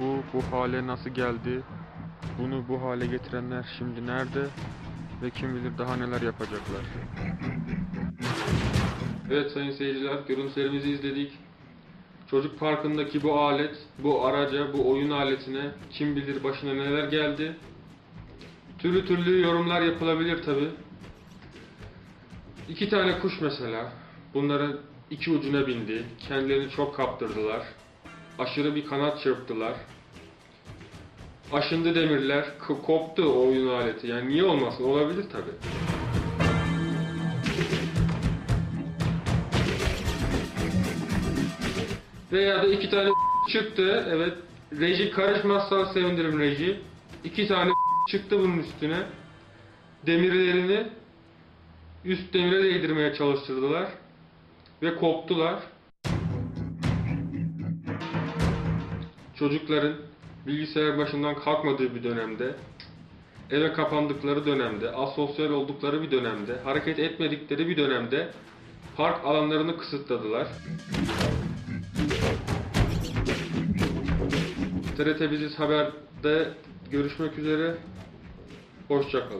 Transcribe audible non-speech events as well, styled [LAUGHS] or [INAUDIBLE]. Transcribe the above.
bu bu hale nasıl geldi? Bunu bu hale getirenler şimdi nerede? Ve kim bilir daha neler yapacaklar. Evet sayın seyirciler, görüntülerimizi izledik. Çocuk parkındaki bu alet, bu araca, bu oyun aletine kim bilir başına neler geldi. Türlü türlü yorumlar yapılabilir tabi. İki tane kuş mesela. Bunların iki ucuna bindi. Kendilerini çok kaptırdılar. Aşırı bir kanat çırptılar. Aşındı demirler. koptu o oyun aleti. Yani niye olmasın? Olabilir tabi. Veya da iki tane [LAUGHS] çıktı. Evet. Reji karışmazsa sevinirim reji. İki tane [LAUGHS] çıktı bunun üstüne. Demirlerini üst demire değdirmeye çalıştırdılar. Ve koptular. Çocukların bilgisayar başından kalkmadığı bir dönemde, eve kapandıkları dönemde, asosyal oldukları bir dönemde, hareket etmedikleri bir dönemde park alanlarını kısıtladılar. TRT Biziz Haber'de görüşmek üzere. Hoşçakalın.